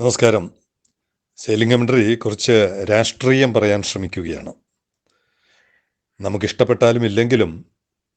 നമസ്കാരം. സെയിലിംഗ് കുറച്ച് രാഷ്ട്രീയം പറയാൻ ശ്രമിക്കുകയാണ്. നമുക്കിഷ്ടപ്പെട്ടാലും ഇല്ലെങ്കിലും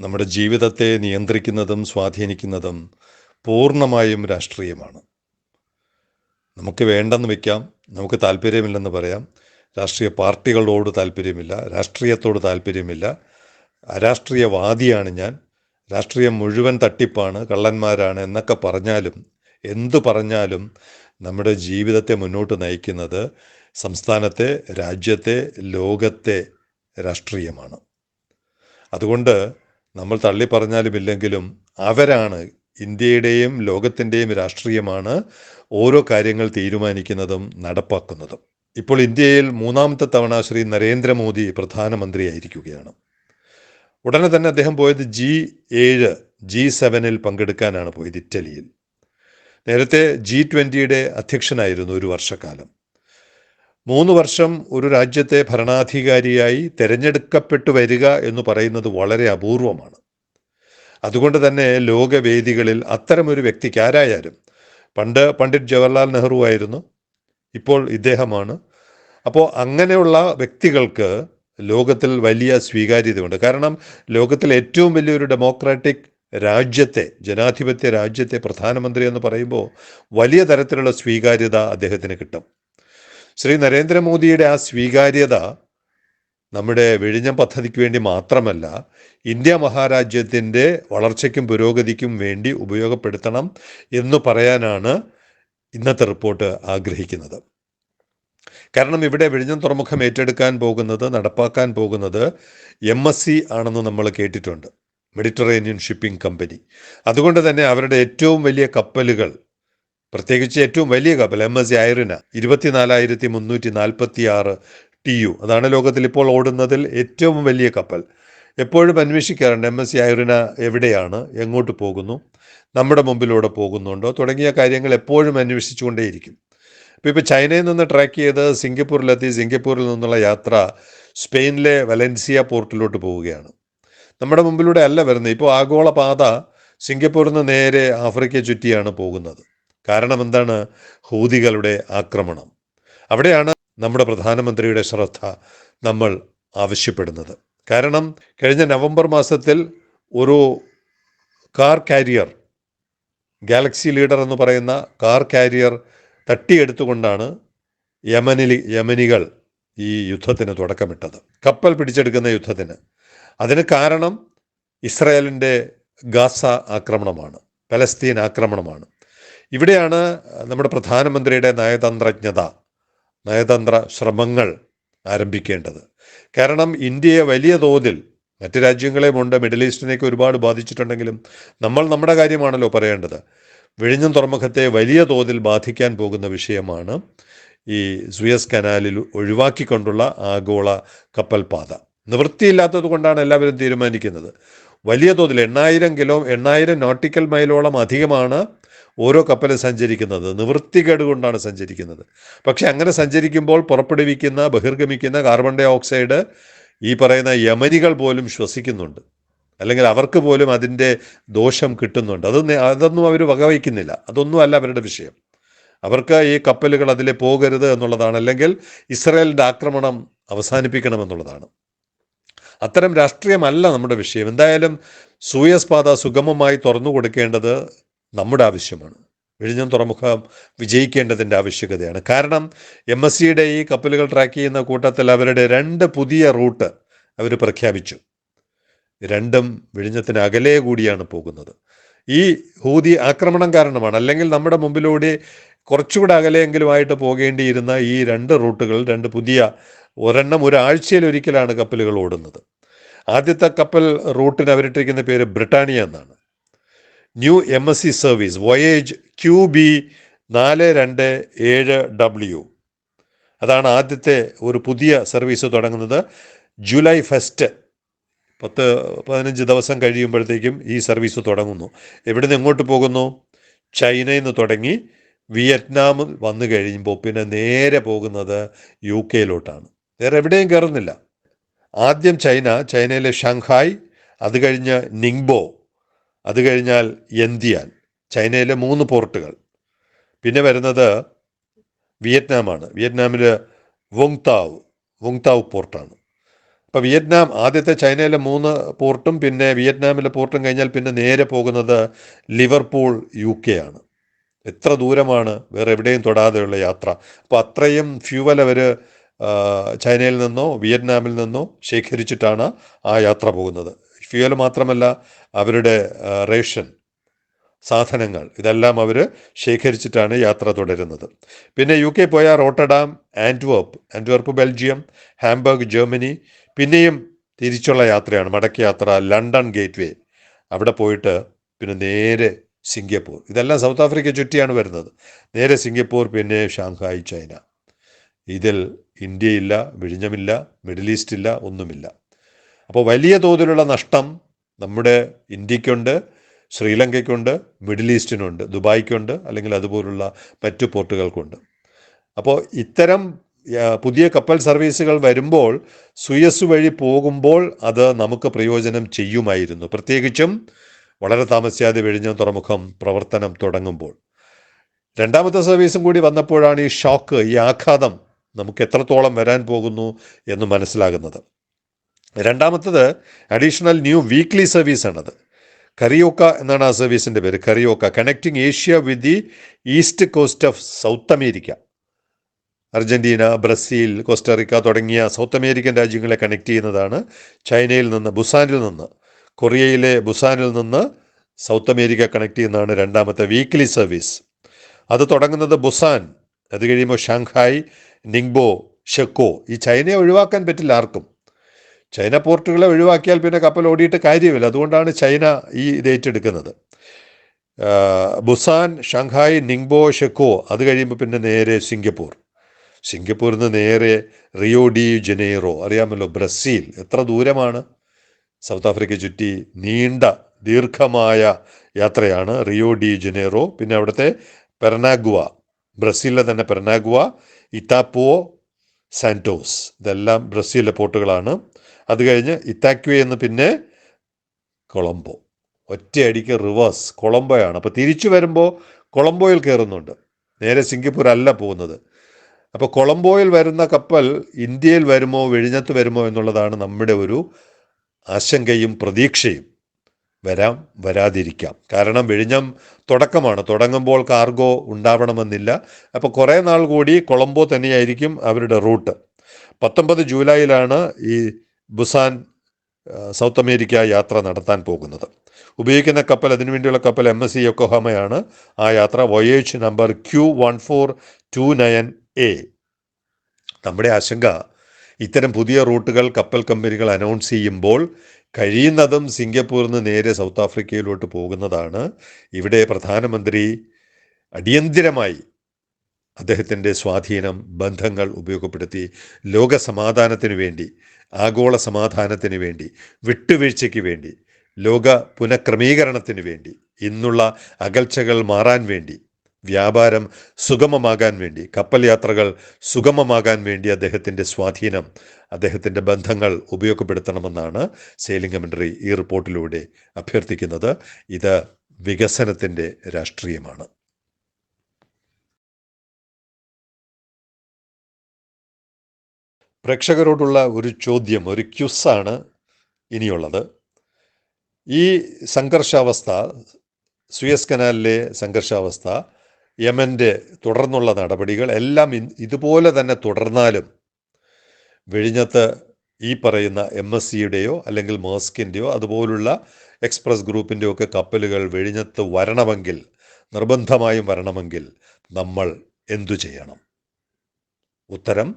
നമ്മുടെ ജീവിതത്തെ നിയന്ത്രിക്കുന്നതും സ്വാധീനിക്കുന്നതും പൂർണമായും രാഷ്ട്രീയമാണ്. നമുക്ക് വേണ്ടെന്ന് വയ്ക്കാം നമുക്ക് താല്പര്യമില്ലെന്ന് പറയാം. രാഷ്ട്രീയ പാർട്ടികളോട് താല്പര്യമില്ല രാഷ്ട്രീയത്തോട് താല്പര്യമില്ല. അരാഷ്ട്രീയവാദിയാണ് ഞാൻ. രാഷ്ട്രീയം മുഴുവൻ തട്ടിപ്പാണ് കള്ളന്മാരാണ് എന്നൊക്കെ പറഞ്ഞാലും എന്തു പറഞ്ഞാലും നമ്മുടെ ജീവിതത്തെ മുന്നോട്ട് നയിക്കുന്നത് സംസ്ഥാനത്തെ രാജ്യത്തെ ലോകത്തെ രാഷ്ട്രീയമാണ്. അതുകൊണ്ട് നമ്മൾ തള്ളി പറഞ്ഞാലും ഇല്ലെങ്കിലും അവരാണ് ഇന്ത്യയുടെയും ലോകത്തിന്റെയും രാഷ്ട്രീയമാണ് ഓരോ കാര്യങ്ങൾ തീരുമാനിക്കുന്നതും നടപ്പാക്കുന്നതും. ഇപ്പോൾ ഇന്ത്യയിൽ മൂന്നാമത്തെ തവണ ശ്രീ നരേന്ദ്രമോദി പ്രധാനമന്ത്രിയായിരിക്കുകയാണ്. ഉടനെ തന്നെ അദ്ദേഹം പോയത് ജി ഏഴ് ജി സെവനിൽ പങ്കെടുക്കാനാണ് പോയത് ഇറ്റലിയിൽ. നേരത്തെ ജി ട്വന്റിയുടെ അധ്യക്ഷനായിരുന്നു ഒരു വർഷക്കാലം. മൂന്ന് വർഷം ഒരു രാജ്യത്തെ ഭരണാധികാരിയായി തിരഞ്ഞെടുക്കപ്പെട്ടു വരിക എന്ന് പറയുന്നത് വളരെ അപൂർവമാണ്. അതുകൊണ്ട് തന്നെ ലോകവേദികളിൽ അത്തരമൊരു വ്യക്തിക്ക് ആരായാലും പണ്ട് പണ്ഡിറ്റ് ജവഹർലാൽ നെഹ്റു ആയിരുന്നു ഇപ്പോൾ ഇദ്ദേഹമാണ്. അപ്പോൾ അങ്ങനെയുള്ള വ്യക്തികൾക്ക് ലോകത്തിൽ വലിയ സ്വീകാര്യതയുണ്ട്. കാരണം ലോകത്തിൽ ഏറ്റവും വലിയൊരു ഡെമോക്രാറ്റിക് രാജ്യത്തെ ജനാധിപത്യ രാജ്യത്തെ പ്രധാനമന്ത്രി എന്ന് പറയുമ്പോൾ വലിയ തരത്തിലുള്ള സ്വീകാര്യത അദ്ദേഹത്തിന് കിട്ടും. ശ്രീ നരേന്ദ്രമോദിയുടെ ആ സ്വീകാര്യത നമ്മുടെ വിഴിഞ്ഞം പദ്ധതിക്ക് വേണ്ടി മാത്രമല്ല ഇന്ത്യ മഹാരാജ്യത്തിന്റെ വളർച്ചയ്ക്കും പുരോഗതിക്കും വേണ്ടി ഉപയോഗപ്പെടുത്തണം എന്ന് പറയാനാണ് ഇന്നത്തെ റിപ്പോർട്ട് ആഗ്രഹിക്കുന്നത്. കാരണം ഇവിടെ വിഴിഞ്ഞം തുറമുഖം ഏറ്റെടുക്കാൻ പോകുന്നത് നടപ്പാക്കാൻ പോകുന്നത് എം എസ് സി ആണെന്ന് നമ്മൾ കേട്ടിട്ടുണ്ട്. മെഡിറ്ററേനിയൻ ഷിപ്പിംഗ് കമ്പനി അതുകൊണ്ട് തന്നെ അവരുടെ ഏറ്റവും വലിയ കപ്പലുകൾ പ്രത്യേകിച്ച് ഏറ്റവും വലിയ കപ്പൽ എം എസ് ഐറിന ഇരുപത്തിനാലായിരത്തി മുന്നൂറ്റി നാൽപ്പത്തി ആറ് ടി യു അതാണ് ലോകത്തിൽ ഇപ്പോൾ ഓടുന്നതിൽ ഏറ്റവും വലിയ കപ്പൽ. എപ്പോഴും അന്വേഷിക്കാറുണ്ട് എം എസ് ഐറിന എവിടെയാണ് എങ്ങോട്ട് പോകുന്നു നമ്മുടെ മുമ്പിലൂടെ പോകുന്നുണ്ടോ തുടങ്ങിയ കാര്യങ്ങൾ എപ്പോഴും അന്വേഷിച്ചുകൊണ്ടേയിരിക്കും. ഇപ്പോൾ ഇപ്പോൾ ചൈനയിൽ നിന്ന് ട്രാക്ക് ചെയ്ത് സിംഗപ്പൂരിലെത്തി സിംഗപ്പൂരിൽ നിന്നുള്ള യാത്ര സ്പെയിനിലെ വലൻസിയ പോർട്ടിലോട്ട് പോവുകയാണ്. നമ്മുടെ മുമ്പിലൂടെ അല്ല വരുന്നത്. ഇപ്പോൾ ആഗോള പാത സിംഗപ്പൂരിൽ നിന്ന് നേരെ ആഫ്രിക്ക ചുറ്റിയാണ് പോകുന്നത്. കാരണം എന്താണ്? ഹൂതികളുടെ ആക്രമണം. അവിടെയാണ് നമ്മുടെ പ്രധാനമന്ത്രിയുടെ ശ്രദ്ധ നമ്മൾ ആവശ്യപ്പെടുന്നത്. കാരണം കഴിഞ്ഞ നവംബർ മാസത്തിൽ ഒരു കാർ കാരിയർ ഗാലക്സി ലീഡർ എന്ന് പറയുന്ന കാർ കാരിയർ തട്ടിയെടുത്തുകൊണ്ടാണ് യമനിൽ യമനികൾ ഈ യുദ്ധത്തിന് തുടക്കമിട്ടത്. കപ്പൽ പിടിച്ചെടുക്കുന്ന യുദ്ധത്തിന്. അതിന് കാരണം ഇസ്രയേലിന്റെ ഗാസ ആക്രമണമാണ് പലസ്തീൻ ആക്രമണമാണ്. ഇവിടെയാണ് നമ്മുടെ പ്രധാനമന്ത്രിയുടെ നയതന്ത്രജ്ഞത നയതന്ത്ര ശ്രമങ്ങൾ ആരംഭിക്കേണ്ടത്. കാരണം ഇന്ത്യയെ വലിയ തോതിൽ മറ്റ് രാജ്യങ്ങളെയുമുണ്ട് മിഡിൽ ഈസ്റ്റിനെയൊക്കെ ഒരുപാട് ബാധിച്ചിട്ടുണ്ടെങ്കിലും നമ്മൾ നമ്മുടെ കാര്യമാണല്ലോ പറയേണ്ടത്. വിഴിഞ്ഞം തുറമുഖത്തെ വലിയ തോതിൽ ബാധിക്കാൻ പോകുന്ന വിഷയമാണ് ഈ സുയസ് കനാലിൽ ഒഴിവാക്കിക്കൊണ്ടുള്ള ആഗോള കപ്പൽ പാത നിവൃത്തിയില്ലാത്തത് കൊണ്ടാണ് എല്ലാവരും തീരുമാനിക്കുന്നത്. വലിയ തോതിൽ എണ്ണായിരം കിലോ എണ്ണായിരം നോട്ടിക്കൽ മൈലോളം അധികമാണ് ഓരോ കപ്പലും സഞ്ചരിക്കുന്നത്. നിവൃത്തികേട് കൊണ്ടാണ് സഞ്ചരിക്കുന്നത്. പക്ഷെ അങ്ങനെ സഞ്ചരിക്കുമ്പോൾ പുറപ്പെടുവിക്കുന്ന ബഹിർഗമിക്കുന്ന കാർബൺ ഡൈ ഓക്സൈഡ് ഈ പറയുന്ന യമനികൾ പോലും ശ്വസിക്കുന്നുണ്ട്. അല്ലെങ്കിൽ അവർക്ക് പോലും അതിന്റെ ദോഷം കിട്ടുന്നുണ്ട്. അതൊന്നും അതൊന്നും അവർ വകവയ്ക്കുന്നില്ല. അതൊന്നും അല്ല അവരുടെ വിഷയം. അവർക്ക് ഈ കപ്പലുകൾ അതിലെ പോകരുത് എന്നുള്ളതാണ്. അല്ലെങ്കിൽ ഇസ്രായേലിന്റെ ആക്രമണം അവസാനിപ്പിക്കണമെന്നുള്ളതാണ് അത്തരം രാഷ്ട്രീയമല്ല നമ്മുടെ വിഷയം. എന്തായാലും സൂയസ് പാത സുഗമമായി തുറന്നു കൊടുക്കേണ്ടത് നമ്മുടെ ആവശ്യമാണ്. വിഴിഞ്ഞം തുറമുഖം വിജയിക്കേണ്ടതിന്റെ ആവശ്യകതയാണ്. കാരണം എം എസ് സിയുടെ ഈ കപ്പലുകൾ ട്രാക്ക് ചെയ്യുന്ന കൂട്ടത്തിൽ അവരുടെ രണ്ട് പുതിയ റൂട്ട് അവർ പ്രഖ്യാപിച്ചു. രണ്ടും വിഴിഞ്ഞത്തിന് അകലെ കൂടിയാണ് പോകുന്നത്. ഈ ഹൂതി ആക്രമണം കാരണമാണ്. അല്ലെങ്കിൽ നമ്മുടെ മുമ്പിലൂടെ കുറച്ചുകൂടെ അകലെയെങ്കിലുമായിട്ട് പോകേണ്ടിയിരുന്ന ഈ രണ്ട് റൂട്ടുകൾ രണ്ട് പുതിയ ഒരെണ്ണം ഒരാഴ്ചയിൽ ഒരിക്കലാണ് കപ്പലുകൾ ഓടുന്നത്. ആദ്യത്തെ കപ്പൽ റൂട്ടിന് അവരിട്ടിരിക്കുന്ന പേര് ബ്രിട്ടാനിയ എന്നാണ്. New M S C service voyage Q B നാല് രണ്ട് ഏഴ് ഡബ്ല്യു. അതാണ് ആദ്യത്തെ ഒരു പുതിയ സർവീസ് തുടങ്ങുന്നത്. ജൂലൈ ഫസ്റ്റ് പത്ത് പതിനഞ്ച് ദിവസം കഴിയുമ്പോഴത്തേക്കും ഈ സർവീസ് തുടങ്ങുന്നു. എവിടെ നിന്ന് എങ്ങോട്ട് പോകുന്നു? ചൈനയിൽ നിന്ന് തുടങ്ങി വിയറ്റ്നാം വന്നു കഴിയുമ്പോൾ പിന്നെ നേരെ പോകുന്നത് യു കെയിലോട്ടാണ്. വേറെ എവിടെയും കയറുന്നില്ല. ആദ്യം ചൈന ചൈനയിലെ ഷാങ്ഹായ് അത് കഴിഞ്ഞ് നിങ്ബോ അത് കഴിഞ്ഞാൽ എന്തിയാൻ ചൈനയിലെ മൂന്ന് പോർട്ടുകൾ. പിന്നെ വരുന്നത് വിയറ്റ്നാമാണ്. വിയറ്റ്നാമിൽ വൊങ്താവ് വൊങ്താവ് പോർട്ടാണ്. അപ്പോൾ വിയറ്റ്നാം ആദ്യത്തെ ചൈനയിലെ മൂന്ന് പോർട്ടും പിന്നെ വിയറ്റ്നാമിലെ പോർട്ടും കഴിഞ്ഞാൽ പിന്നെ നേരെ പോകുന്നത് ലിവർപൂൾ യു കെ ആണ് എത്ര ദൂരമാണ് വേറെ എവിടെയും തൊടാതെയുള്ള യാത്ര? അപ്പോൾ അത്രയും ഫ്യൂവൽ അവർ ചൈനയിൽ നിന്നോ വിയറ്റ്നാമിൽ നിന്നോ ശേഖരിച്ചിട്ടാണ് ആ യാത്ര പോകുന്നത്. ഫ്യൂവൽ മാത്രമല്ല അവരുടെ റേഷൻ സാധനങ്ങൾ ഇതെല്ലാം അവർ ശേഖരിച്ചിട്ടാണ് യാത്ര തുടരുന്നത്. പിന്നെ യു കെ പോയ Rotterdam Antwerp Antwerp Belgium Hamburg Germany പിന്നെയും തിരിച്ചുള്ള യാത്രയാണ് മടക്കയാത്ര ലണ്ടൻ ഗേറ്റ്വേ. അവിടെ പോയിട്ട് പിന്നെ നേരെ സിംഗപ്പൂർ. ഇതെല്ലാം സൗത്ത് ആഫ്രിക്ക ചുറ്റിയാണ് വരുന്നത്. നേരെ സിംഗപ്പൂർ പിന്നെ ഷാങ്ഹായ് ചൈന. ഇതിൽ ഇന്ത്യയില്ല വിഴിഞ്ഞമില്ല മിഡിൽ ഈസ്റ്റ് ഇല്ല ഒന്നുമില്ല. അപ്പോൾ വലിയ തോതിലുള്ള നഷ്ടം നമ്മുടെ ഇന്ത്യക്കുണ്ട് ശ്രീലങ്കയ്ക്കുണ്ട് മിഡിൽ ഈസ്റ്റിനുണ്ട് ദുബായ്ക്കുണ്ട് അല്ലെങ്കിൽ അതുപോലുള്ള മറ്റു പോർട്ടുകൾക്കുണ്ട്. അപ്പോൾ ഇത്തരം പുതിയ കപ്പൽ സർവീസുകൾ വരുമ്പോൾ സുയസ് വഴി പോകുമ്പോൾ അത് നമുക്ക് പ്രയോജനം ചെയ്യുമായിരുന്നു. പ്രത്യേകിച്ചും വളരെ താമസിയാതെ വിഴിഞ്ഞം തുറമുഖം പ്രവർത്തനം തുടങ്ങുമ്പോൾ. രണ്ടാമത്തെ സർവീസും കൂടി വന്നപ്പോഴാണ് ഈ ഷോക്ക് ഈ ആഘാതം നമുക്ക് എത്രത്തോളം വരാൻ പോകുന്നു എന്ന് മനസ്സിലാകുന്നത്. രണ്ടാമത്തത് അഡീഷണൽ ന്യൂ വീക്ക്ലി സർവീസാണത് കറിയോക്ക എന്നാണ് ആ സർവീസിന്റെ പേര്. Carioca connecting Asia with the east coast of South America Argentina Brazil Costa Rica തുടങ്ങിയ സൗത്ത് അമേരിക്കൻ രാജ്യങ്ങളെ കണക്ട് ചെയ്യുന്നതാണ് ചൈനയിൽ നിന്ന് ബുസാനിൽ നിന്ന് കൊറിയയിലെ ബുസാനിൽ നിന്ന് സൗത്ത് അമേരിക്ക കണക്ട് ചെയ്യുന്നതാണ് രണ്ടാമത്തെ വീക്ക്ലി സർവീസ് അത് തുടങ്ങുന്നത് ബുസാൻ അത് കഴിയുമ്പോൾ ഷാങ്ഹായ് നിങ്ബോ ഷെക്കോ. ഈ ചൈനയെ ഒഴിവാക്കാൻ പറ്റില്ല ആർക്കും. ചൈന പോർട്ടുകളെ ഒഴിവാക്കിയാൽ പിന്നെ കപ്പൽ ഓടിയിട്ട് കാര്യമില്ല. അതുകൊണ്ടാണ് ചൈന ഈ ഇത് ഏറ്റെടുക്കുന്നത്. ബുസാൻ ഷാങ്ഹായ് നിങ്ബോ ഷെക്കോ അത് കഴിയുമ്പോൾ പിന്നെ നേരെ സിംഗപ്പൂർ. സിംഗപ്പൂരിൽ നിന്ന് നേരെ റിയോ ഡി ജനേറോ. അറിയാമല്ലോ ബ്രസീൽ. എത്ര ദൂരമാണ്? സൗത്ത് ആഫ്രിക്ക ചുറ്റി നീണ്ട ദീർഘമായ യാത്രയാണ് റിയോ ഡി ജനേറോ. പിന്നെ അവിടുത്തെ പെർനാഗുവ ബ്രസീലിലെ തന്നെ പെർനാഗുവ ഇത്താപ്പോ സാന്റോസ്. ഇതെല്ലാം ബ്രസീലിലെ പോർട്ടുകളാണ്. അത് കഴിഞ്ഞ് ഇത്താക്വേ എന്ന് പിന്നെ കൊളംബോ. ഒറ്റയടിക്ക് റിവേഴ്സ് കൊളംബോയാണ്. അപ്പോൾ തിരിച്ചു വരുമ്പോൾ കൊളംബോയിൽ കയറുന്നുണ്ട് നേരെ സിംഗപ്പൂർ അല്ല പോകുന്നത്. അപ്പോൾ കൊളംബോയിൽ വരുന്ന കപ്പൽ ഇന്ത്യയിൽ വരുമോ വെഴിഞ്ഞത്ത് വരുമോ എന്നുള്ളതാണ് നമ്മുടെ ഒരു ആശങ്കയും പ്രതീക്ഷയും വരാം വരാതിരിക്കാം. കാരണം വിഴിഞ്ഞം തുടക്കമാണ്. തുടങ്ങുമ്പോൾ കാർഗോ ഉണ്ടാവണമെന്നില്ല. അപ്പോൾ കുറേ നാൾ കൂടി കൊളംബോ തന്നെയായിരിക്കും അവരുടെ റൂട്ട്. പത്തൊമ്പത് ജൂലൈയിലാണ് ഈ ബുസാൻ സൗത്ത് അമേരിക്ക യാത്ര നടത്താൻ പോകുന്നത്. ഉപയോഗിക്കുന്ന കപ്പൽ അതിനുവേണ്ടിയുള്ള കപ്പൽ എം എസ് സി യൊക്കോഹമയാണ് ആ യാത്ര. Voyage number Q one four two nine A. നമ്മുടെ ആശങ്ക ഇത്തരം പുതിയ റൂട്ടുകൾ കപ്പൽ കമ്പനികൾ അനൗൺസ് ചെയ്യുമ്പോൾ കഴിയുന്നതും സിംഗപ്പൂരിൽ നിന്ന് നേരെ സൗത്ത് ആഫ്രിക്കയിലോട്ട് പോകുന്നതാണ്. ഇവിടെ പ്രധാനമന്ത്രി അടിയന്തിരമായി അദ്ദേഹത്തിന്റെ സ്വാധീനം ബന്ധങ്ങൾ ഉപയോഗപ്പെടുത്തി ലോക സമാധാനത്തിനു വേണ്ടി ആഗോള സമാധാനത്തിന് വേണ്ടി വിട്ടുവീഴ്ചയ്ക്ക് വേണ്ടി ലോക പുനഃക്രമീകരണത്തിന് വേണ്ടി ഇന്നുള്ള അകൽച്ചകൾ മാറാൻ വേണ്ടി വ്യാപാരം സുഗമമാകാൻ വേണ്ടി കപ്പൽ യാത്രകൾ സുഗമമാകാൻ വേണ്ടി അദ്ദേഹത്തിന്റെ സ്വാധീനം അദ്ദേഹത്തിന്റെ ബന്ധങ്ങൾ ഉപയോഗപ്പെടുത്തണമെന്നാണ് സെയിലിംഗ് കമൻട്രി ഈ റിപ്പോർട്ടിലൂടെ അഭ്യർത്ഥിക്കുന്നത്. ഇത് വികസനത്തിന്റെ രാഷ്ട്രീയമാണ്. പ്രേക്ഷകരോടുള്ള ഒരു ചോദ്യം ഒരു ക്യുസാണ് ഇനിയുള്ളത്. ഈ സംഘർഷാവസ്ഥ സുയസ് കനാലിലെ സംഘർഷാവസ്ഥ യമന്റെ തുടർന്നുള്ള നടപടികൾ എല്ലാം ഇതുപോലെ തന്നെ തുടർന്നാലും വിഴിഞ്ഞത്ത് ഈ പറയുന്ന എം എസ് സിയുടെയോ അല്ലെങ്കിൽ മേസ്കിന്റെയോ അതുപോലുള്ള എക്സ്പ്രസ് ഗ്രൂപ്പിന്റെയോ ഒക്കെ കപ്പലുകൾ വിഴിഞ്ഞത്ത് വരണമെങ്കിൽ നിർബന്ധമായും വരണമെങ്കിൽ നമ്മൾ എന്തു ചെയ്യണം? ഉത്തരം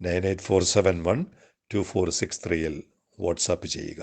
nine eight four seven one two four six ത്രീയിൽ വാട്സാപ്പ് ചെയ്യുക.